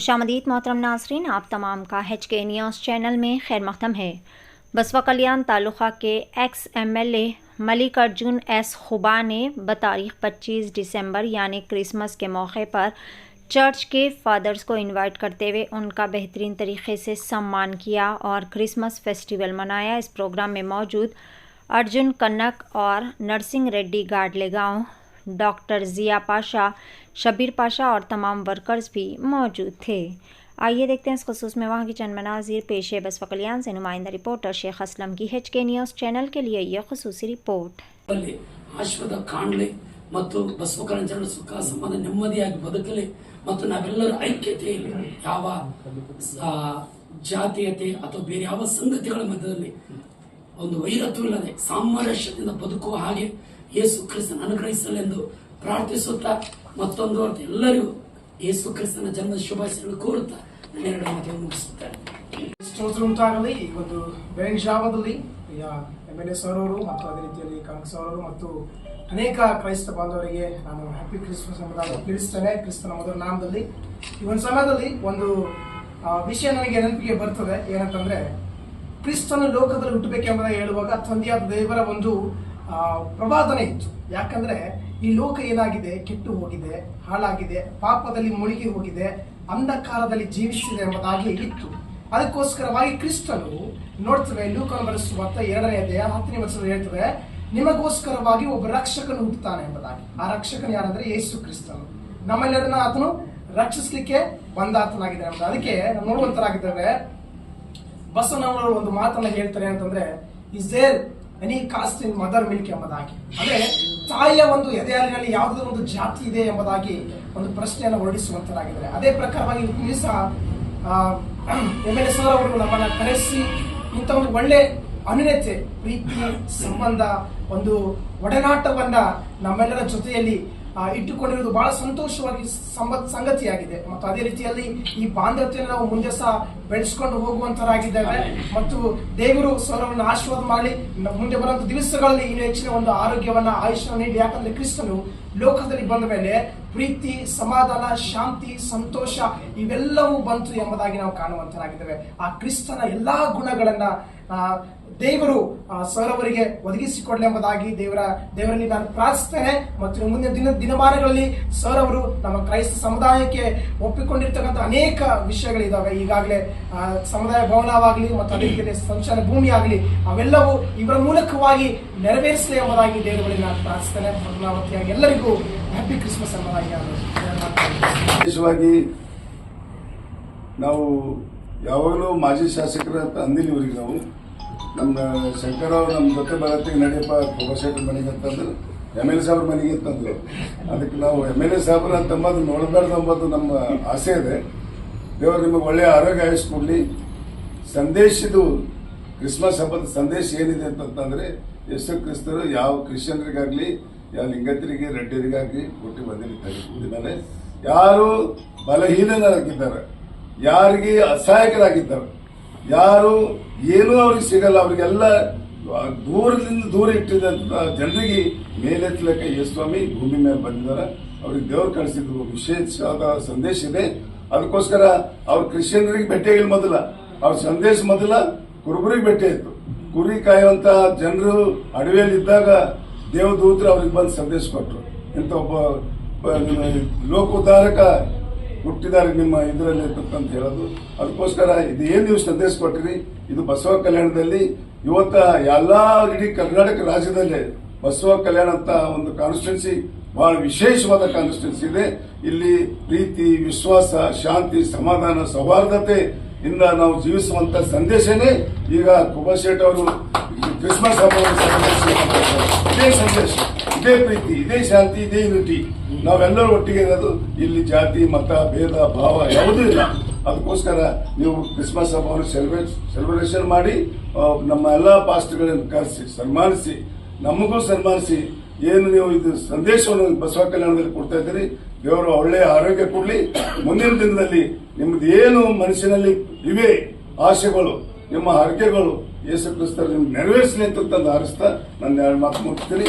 खुशामदीद मोहतरम नाजरीन, आप तमाम का एच के न्यूज़ चैनल में खैर मकदम है। बसवा कल्याण तालुका के ex M L A Mallikarjun S Khuba ने बतारीख 25 दिसंबर यानी क्रिसमस के मौके पर चर्च के फादर्स को इनवाइट करते हुए उनका बेहतरीन तरीके से सम्मान किया और क्रिसमस फेस्टिवल मनाया। इस प्रोग्राम में मौजूद अर्जुन कन्नक और नरसिंह रेड्डी गाडले गाँव डॉक्टर जिया पाशा शबीर पाशा और तमाम वर्कर्स भी मौजूद थे आइए देखते हैं इस खसूस में वहाँ की चंद मनाजिर पेश है बसवा कल्याण से नुमाइंदा रिपोर्टर शेख असलम की एच के न्यूज़ चैनल के लिए यह खसूसी रिपोर्ट ಅಲ್ಲಿ ಆಶ್ವದ ಕಾಣಲಿ ಮತ್ತು ಬಸವಕರಣ ಜನರ ಸುಖ ಸಂಬಂಧ ನೆಮ್ಮದಿಯಾಗಿ ಬದುಕಲಿ ಮತ್ತು ನಾವೆಲ್ಲರೂ ಐಕ್ಯತೆಯಲ್ಲಿ ಯಾವ ಆ, ಜಾತೀಯತೆ ಅಥವಾ ಬೇರೆ ಯಾವ ಸಂಗತಿಗಳ ಮಧ್ಯದಲ್ಲಿ ಒಂದು ವೈರತ್ವವಿಲ್ಲದೆ ಸಾಮರಸ್ಯದಿಂದ ಬದುಕುವ ಹಾಗೆ ಯೇಸು ಕ್ರಿಸ್ತನ ಅನುಗ್ರಹಿಸಲೆಂದು ಪ್ರಾರ್ಥಿಸುತ್ತಾ ಮತ್ತೊಂದು ಅರ್ಥ ಎಲ್ಲರಿಗೂ ಯೇಸು ಕ್ರಿಸ್ತನ ಜನ್ಮದ ಶುಭಾಶಯಗಳು ಕೋರುತ್ತಾ ನನ್ನ ಎರಡು ಮಾತನ್ನು ಮುಗಿಸುತ್ತೇನೆ. ಸ್ತೋತ್ರ ಉಂಟಾಗಲಿ. ಈ ಒಂದು ಬೆಳಗಿನ ಜಾವದಲ್ಲಿ ಎಂ ಎಲ್ ಎ ಸರ್ ಅವರು ಮತ್ತು ಅದೇ ರೀತಿಯಲ್ಲಿ ಕಾಂಗ್ರೆಸ್ ಸರ್ ಅವರು ಮತ್ತು ಅನೇಕ ಕ್ರೈಸ್ತ ಬಾಂಧವರಿಗೆ ನಾನು ಹ್ಯಾಪಿ ಕ್ರಿಸ್ಮಸ್ ಎಂಬುದಾಗಿ ತಿಳಿಸ್ತೇನೆ. ಕ್ರಿಸ್ತನ ಮೊದಲ ನಾಮದಲ್ಲಿ. ಈ ಒಂದು ಸಮಯದಲ್ಲಿ ಒಂದು ವಿಷಯ ನನಗೆ ನೆನಪಿಗೆ ಬರ್ತದೆ. ಏನಂತಂದ್ರೆ, ಕ್ರಿಸ್ತನ ಲೋಕದಲ್ಲಿ ಹುಟ್ಟಬೇಕೆಂಬುದಾಗಿ ಹೇಳುವಾಗ ತಂದೆಯಾದ ದೇವರ ಒಂದು ಪ್ರಬಾದನೆ ಇತ್ತು. ಯಾಕಂದ್ರೆ ಈ ಲೋಕ ಏನಾಗಿದೆ? ಕೆಟ್ಟು ಹೋಗಿದೆ, ಹಾಳಾಗಿದೆ, ಪಾಪದಲ್ಲಿ ಮುಳುಗಿ ಹೋಗಿದೆ, ಅಂಧಕಾರದಲ್ಲಿ ಜೀವಿಸಿದೆ ಎಂಬುದಾಗಿ ಇತ್ತು. ಅದಕ್ಕೋಸ್ಕರವಾಗಿ ಕ್ರಿಸ್ತನು ನೋಡ್ತೇವೆ ಲೂಕನ ಬರೆಸುವಂತ ಎರಡನೇ ಅಧ್ಯಾಯ ಹತ್ತನೇ ವರ್ಷ ಹೇಳ್ತದೆ, ನಿಮಗೋಸ್ಕರವಾಗಿ ಒಬ್ಬ ರಕ್ಷಕನು ಹುಟ್ಟುತ್ತಾನೆ ಎಂಬುದಾಗಿ. ಆ ರಕ್ಷಕನು ಯಾರಂದ್ರೆ? ಯೇಸು ಕ್ರಿಸ್ತನು. ನಮ್ಮೆಲ್ಲರನ್ನ ಆತನು ರಕ್ಷಿಸಲಿಕ್ಕೆ ಬಂದಾತನಾಗಿದೆ ಅಂತ ಅದಕ್ಕೆ ನೋಡುವಂತರಾಗಿದ್ದೇವೆ ಬಸವನವರು ಒಂದು ಮಾತನ್ನ ಹೇಳ್ತಾರೆ ಅಂತಂದ್ರೆ is there any cost in mother milk ಎಂಬುದಾಗಿ. ಅಂದ್ರೆ ತಾಯಿಯ ಒಂದು ಎದೆಯಲ್ಲಿ ಯಾವುದೋ ಒಂದು ಜಾತಿ ಇದೆ ಎಂಬುದಾಗಿ ಒಂದು ಪ್ರಶ್ನೆಯನ್ನು ಹೊರಡಿಸುವಂತರಾಗಿದ್ದಾರೆ. ಅದೇ ಪ್ರಕಾರವಾಗಿ ಇಲ್ಲಿ ಸಹ ಎಂ ಎಲ್ ಎ ಅವರು ನಮ್ಮನ್ನ ಕರೆಸಿ, ಇಂಥ ಒಂದು ಒಳ್ಳೆ ಅನ್ಯತೆ ಪ್ರೀತಿ, ಸಂಬಂಧ, ಒಂದು ಒಡನಾಟವನ್ನ ನಮ್ಮೆಲ್ಲರ ಜೊತೆಯಲ್ಲಿ ಇಟ್ಟುಕೊಂಡಿರುವುದು ಬಹಳ ಸಂತೋಷವಾಗಿ ಸಂಬತ್ ಸಂಗತಿಯಾಗಿದೆ. ಮತ್ತು ಅದೇ ರೀತಿಯಲ್ಲಿ ಈ ಬಾಂಧವ್ಯನ ನಾವು ಮುಂದೆ ಸಹ ಬೆಳೆಸ್ಕೊಂಡು ಹೋಗುವಂತರಾಗಿದ್ದೇವೆ. ಮತ್ತು ದೇವರು ಸೌರವನ್ನು ಆಶೀರ್ವಾದ ಮಾಡಿ ಮುಂದೆ ಬರುವಂತ ದಿವಸಗಳಲ್ಲಿ ಇನ್ನು ಹೆಚ್ಚಿನ ಒಂದು ಆರೋಗ್ಯವನ್ನ ಆಯುಷ್ಯ ನೀಡಿ. ಯಾಕಂದ್ರೆ ಕ್ರಿಸ್ತನು ಲೋಕದಲ್ಲಿ ಬಂದ ಮೇಲೆ ಪ್ರೀತಿ, ಸಮಾಧಾನ, ಶಾಂತಿ, ಸಂತೋಷ ಇವೆಲ್ಲವೂ ಬಂತು ಎಂಬುದಾಗಿ ನಾವು ಕಾಣುವಂತರಾಗಿದ್ದೇವೆ. ಆ ಕ್ರಿಸ್ತನ ಎಲ್ಲಾ ಗುಣಗಳನ್ನ ದೇವರು ಸೌರವರಿಗೆ ಒದಗಿಸಿಕೊಡಲಿ ಅವರಿಗೆ ಎಂಬುದಾಗಿ ದೇವರ, ದೇವರಲ್ಲಿ ನಾನು ಪ್ರಾರ್ಥಿಸ್ತೇನೆ. ಮತ್ತು ಮುಂದಿನ ದಿನ, ದಿನಮಾನಗಳಲ್ಲಿ ಸೌರವರು ನಮ್ಮ ಕ್ರೈಸ್ತ ಸಮುದಾಯಕ್ಕೆ ಒಪ್ಪಿಕೊಂಡಿರ್ತಕ್ಕಂಥ ಅನೇಕ ವಿಷಯಗಳಿದ್ದಾವೆ ಈಗಾಗಲೇ ಸಮುದಾಯ ಭವನವಾಗಲಿ ಮತ್ತು ಅದೇ ರೀತಿಯಲ್ಲಿ ಸಂಚಾರ ಭೂಮಿ ಆಗಲಿ ಅವೆಲ್ಲವೂ ಇವರ ಮೂಲಕವಾಗಿ ನೆರವೇರಿಸಲಿ ಎಂಬುದಾಗಿ ದೇವರಲ್ಲಿ ನಾನು ಪ್ರಾರ್ಥಿಸ್ತೇನೆ. ಪದ್ಮಾವತಿಯಾಗಿ ಎಲ್ಲರಿಗೂ ಹ್ಯಾಪಿ ಕ್ರಿಸ್ಮಸ್ ವಿಶೇಷವಾಗಿ ನಾವು ಯಾವಾಗಲೂ ಮಾಜಿ ಶಾಸಕರ ಅಂತ ನಾವು. ನಮ್ಮ ಶಂಕರ್ ಅವ್ರು ನಮ್ಮ ಜೊತೆ ಬರತ್ತಿಗೆ ನಡೆಯಪ್ಪ ಪ್ರಭಾಶೇಖರ್ ಮನೆಗೆ ಅಂತಂದ್ರೆ ಎಂ ಎಲ್ ಎ ಸಾಹೇಬ್ರ ಮನೆಗೆ ಅಂತಂದ್ರು. ಅದಕ್ಕೆ ನಾವು ಎಂ ಎಲ್ ಎ ಸಾಹೇಬ್ರ ಅಂತಂಬದು ನೋಡಬಾರ್ದು ಅಂಬೋದು ನಮ್ಮ ಆಸೆ ಇದೆ. ದೇವರು ನಿಮಗೆ ಒಳ್ಳೆಯ ಆರೋಗ್ಯ ಆಯಿಸ್ಕೊಡ್ಲಿ ಕೊಡಲಿ. ಸಂದೇಶದು ಕ್ರಿಸ್ಮಸ್ ಹಬ್ಬದ ಸಂದೇಶ ಏನಿದೆ ಅಂತಂದ್ರೆ ಯೇಸು ಕ್ರಿಸ್ತರು ಯಾವ ಕ್ರಿಶ್ಚಿಯನ್ರಿಗಾಗ್ಲಿ, ಯಾವ ಲಿಂಗತರಿಗೆ ರೆಡ್ಡಿಯರಿಗಾಗ್ಲಿ ಕೊಟ್ಟು ಬಂದಿರ್ತಾರೆ. ಯಾರು ಬಲಹೀನರಾಗಿದ್ದಾರೆ, ಯಾರಿಗೆ ಅಸಹಾಯಕರಾಗಿದ್ದಾರೆ, ಯಾರು ಏನೂ ಅವ್ರಿಗೆ ಸಿಗಲ್ಲ, ಅವರಿಗೆಲ್ಲ ದೂರದಿಂದ ದೂರ ಇಟ್ಟಿದ ಜನರಿಗೆ ಮೇಲೆತ್ತಲಕ್ಕೆ ಯೇಸ್ವಾಮಿ ಭೂಮಿ ಮೇಲೆ ಬಂದಿದ್ದಾರೆ. ಅವ್ರಿಗೆ ದೇವ್ರು ಕಳಿಸಿದ್ರು. ವಿಶೇಷವಾದ ಸಂದೇಶ ಇದೆ. ಅದಕ್ಕೋಸ್ಕರ ಅವ್ರ ಕ್ರಿಶ್ಚಿಯನ್ರಿಗೆ ಭೇಟಿಯಾಗಿಲ್ಲ ಮೊದಲ. ಅವ್ರ ಸಂದೇಶ ಮೊದಲ ಕುರುಬರಿಗೆ ಭೇಟಿ ಇತ್ತು ಕುರಿ ಕಾಯುವಂತ ಜನರು ಅಡವಿಯಲ್ಲಿ ಇದ್ದಾಗ ದೇವದೂತರು ಅವ್ರಿಗೆ ಬಂದು ಸಂದೇಶ ಕೊಟ್ಟರು ಇಂಥ ಒಬ್ಬ ಲೋಕೋದ್ಧಾರಕ ಹುಟ್ಟಿದ್ದಾರೆ ನಿಮ್ಮ ಇದರಲ್ಲಿ ಅಂತ ಹೇಳೋದು. ಅದಕ್ಕೋಸ್ಕರ ಇದು ಏನು ನೀವು ಸಂದೇಶ ಕೊಟ್ಟಿರಿ? ಇದು ಬಸವ ಕಲ್ಯಾಣದಲ್ಲಿ ಇವತ್ತ ಎಲ್ಲಾ ಇಡೀ ಕರ್ನಾಟಕ ರಾಜ್ಯದಲ್ಲೇ ಬಸವ ಕಲ್ಯಾಣ ಅಂತ ಒಂದು ಕಾನ್ಸ್ಟಿಟ್ಯೂನ್ಸಿ ಬಹಳ ವಿಶೇಷವಾದ ಕಾನ್ಸ್ಟಿಟ್ಯೂನ್ಸಿ ಇದೆ. ಇಲ್ಲಿ ಪ್ರೀತಿ, ವಿಶ್ವಾಸ, ಶಾಂತಿ, ಸಮಾಧಾನ, ಸೌಹಾರ್ದತೆ ಇಂದ ನಾವು ಜೀವಿಸುವಂತ ಸಂದೇಶನೇ ಈಗ ಕುಬಶೇಟ್ ಅವರು ಕ್ರಿಸ್ಮಸ್ ಹಬ್ಬವನ್ನು ಇದೇ ಸಂದೇಶ, ಇದೇ ಪ್ರೀತಿ, ಇದೇ ಶಾಂತಿ, ಇದೇ ಯುನಿಟಿ ನಾವೆಲ್ಲರೂ ಒಟ್ಟಿಗೆ ಇರೋದು ಇಲ್ಲಿ ಜಾತಿ, ಮತ, ಭೇದ, ಭಾವ ಯಾವುದೂ ಇಲ್ಲ. ಅದಕ್ಕೋಸ್ಕರ ನೀವು ಕ್ರಿಸ್ಮಸ್ ಹಬ್ಬವನ್ನು ಸೆಲೆಬ್ರೇಷನ್ ಮಾಡಿ ನಮ್ಮ ಎಲ್ಲ ಪಾಸ್ಟ್ಗಳನ್ನು ಕರೆಸಿ, ಸನ್ಮಾನಿಸಿ, ನಮಗೂ ಸನ್ಮಾನಿಸಿ, ಏನು ನೀವು ಇದು ಸಂದೇಶವನ್ನು ಬಸವ ಕಲ್ಯಾಣದಲ್ಲಿ ಕೊಡ್ತಾ ಇದ್ದೀರಿ ದೇವರು ಒಳ್ಳೆಯ ಆರೋಗ್ಯ ಕೊಡ್ಲಿ. ಮುಂದಿನ ದಿನದಲ್ಲಿ ನಿಮ್ದು ಏನು ಮನಸ್ಸಿನಲ್ಲಿ ಇವೆ ಆಶೆಗಳು ನಿಮ್ಮ ಹರಕೆಗಳು, ಯೇಸು ಕ್ರಿಸ್ತರು ನಿಮ್ಗೆ ನೆರವೇರಿಸಲಿ ಅಂತ ಹಾರಿಸ್ತಾ ನನ್ನ ಎರಡು ಮಾತು ಮುಗಿಸ್ತೀನಿ.